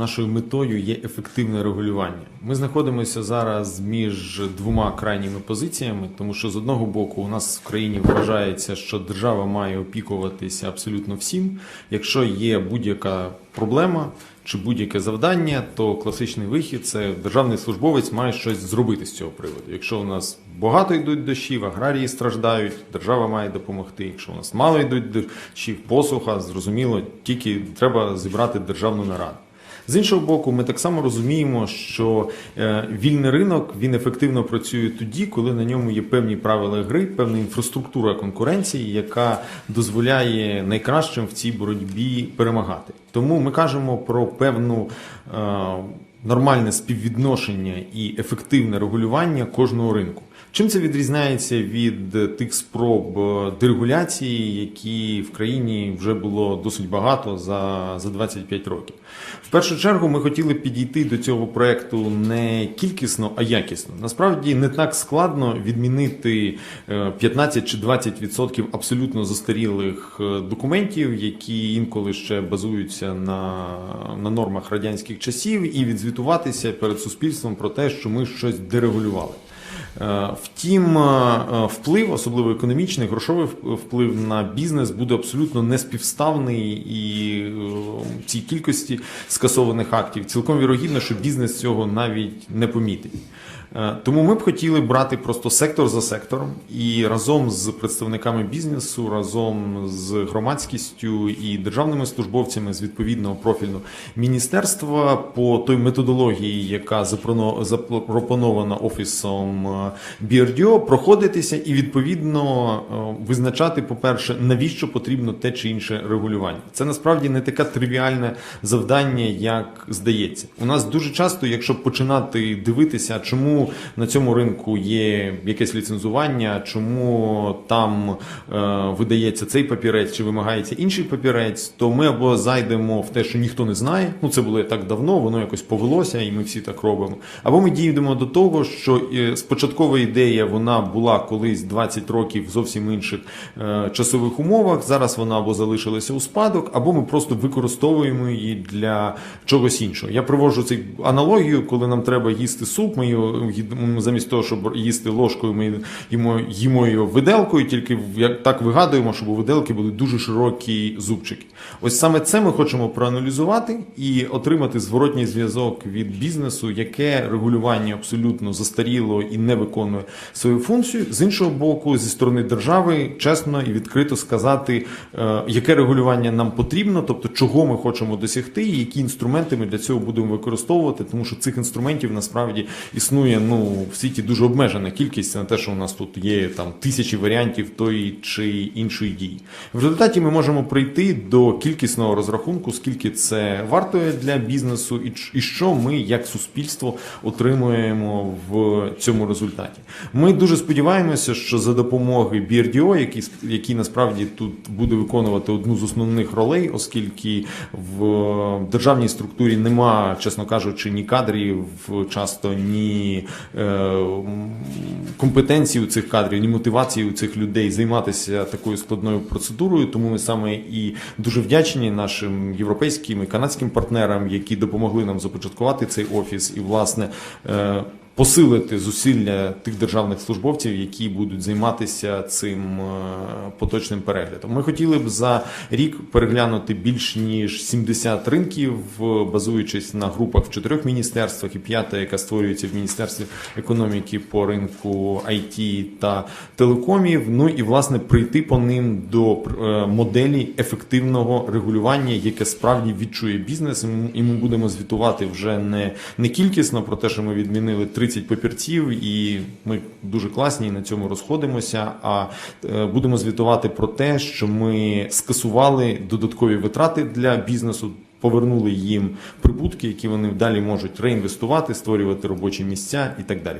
нашою метою є ефективне регулювання. Ми знаходимося зараз між двома крайніми позиціями, тому що з одного боку у нас в країні вважається, що держава має опікуватися абсолютно всім. Якщо є будь-яка проблема чи будь-яке завдання, то класичний вихід це державний службовець має щось зробити з цього приводу. Якщо у нас багато йдуть дощів, аграрії страждають, держава має допомогти. Якщо у нас мало йдуть дощів, посуха, зрозуміло, тільки треба зібрати державну нараду. З іншого боку, ми так само розуміємо, що е, вільний ринок він ефективно працює тоді, коли на ньому є певні правила гри, певна інфраструктура конкуренції, яка дозволяє найкращим в цій боротьбі перемагати. Тому ми кажемо про певну е, нормальне співвідношення і ефективне регулювання кожного ринку. Чим це відрізняється від е, тих спроб е, дерегуляції, які в країні вже було досить багато за, за 25 років? В першу чергу ми хотіли підійти до цього проекту не кількісно, а якісно. Насправді не так складно відмінити е, 15 чи 20% абсолютно застарілих е, документів, які інколи ще базуються на, на нормах радянських часів, і відзвітуватися перед суспільством про те, що ми щось дерегулювали. Е, Втім, е, е, вплив, особливо економічний, грошовий вплив на бізнес буде абсолютно неспівставний і цій кількості скасованих актів. Цілком вірогідно, що бізнес цього навіть не помітить. Е, Тому ми б хотіли брати просто сектор за сектором і разом з представниками бізнесу, разом з громадськістю і державними службовцями з відповідного профільного міністерства по той методології, яка запропонована офісом е, BRDO, проходитися і відповідно е, визначати, по-перше, навіщо потрібно те чи інше регулювання. Це насправді не таке тривіальне завдання, як здається. У нас дуже часто, якщо починати дивитися, чому на цьому ринку є якесь ліцензування, чому там е, видається цей папірець чи вимагається інший папірець, то ми або зайдемо в те, що ніхто не знає. Ну це було так давно, воно якось повелося, і ми всі так робимо. Або ми дійдемо до того, що е, спочаткова ідея вона була колись 20 років в зовсім інших е, часових умовах. Зараз вона або залишилася у спадок, або ми просто використовуємо її для чогось іншого. Я привожу цю аналогію, коли нам треба їсти суп, ми замість того, щоб їсти ложкою, ми їмо, їмо його виделкою, тільки як так вигадуємо, щоб у виделки були дуже широкі зубчики. Ось саме це ми хочемо проаналізувати і отримати зворотній зв'язок від бізнесу, яке регулювання абсолютно застаріло і не виконує свою функцію. З іншого боку, зі сторони держави, чесно і відкрито сказати, е, яке регулювання нам потрібно, тобто чого ми хочемо досягти, і які інструменти ми для цього будемо використовувати, тому що цих інструментів насправді існує ну в світі дуже обмежена кількість на те, що у нас тут є там тисячі варіантів тої чи іншої дії. В результаті ми можемо прийти до кількісного розрахунку, скільки це вартує для бізнесу, і, що ми як суспільство отримуємо в цьому результаті. Ми дуже сподіваємося, що за допомогою BRDO, який, який насправді тут буде виконувати одну з основних ролей, оскільки в державній структурі нема, чесно кажучи, ні кадрів, часто ні компетенції у цих кадрів, ні мотивації у цих людей займатися такою складною процедурою. Тому ми саме і дуже вдячні нашим європейським і канадським партнерам, які допомогли нам започаткувати цей офіс і власне. Посилити зусилля тих державних службовців, які будуть займатися цим е, поточним переглядом. Ми хотіли б за рік переглянути більш ніж 70 ринків, е, базуючись на групах в чотирьох міністерствах, і п'ята, яка створюється в міністерстві економіки по ринку IT та телекомів. Ну і власне прийти по ним до е, моделі ефективного регулювання, яке справді відчує бізнес. І ми будемо звітувати вже не, не кількісно про те, що ми відмінили 30 папірців, і ми дуже класні і на цьому розходимося. А е, будемо звітувати про те, що ми скасували додаткові витрати для бізнесу. Повернули їм прибутки, які вони далі можуть реінвестувати, створювати робочі місця і так далі.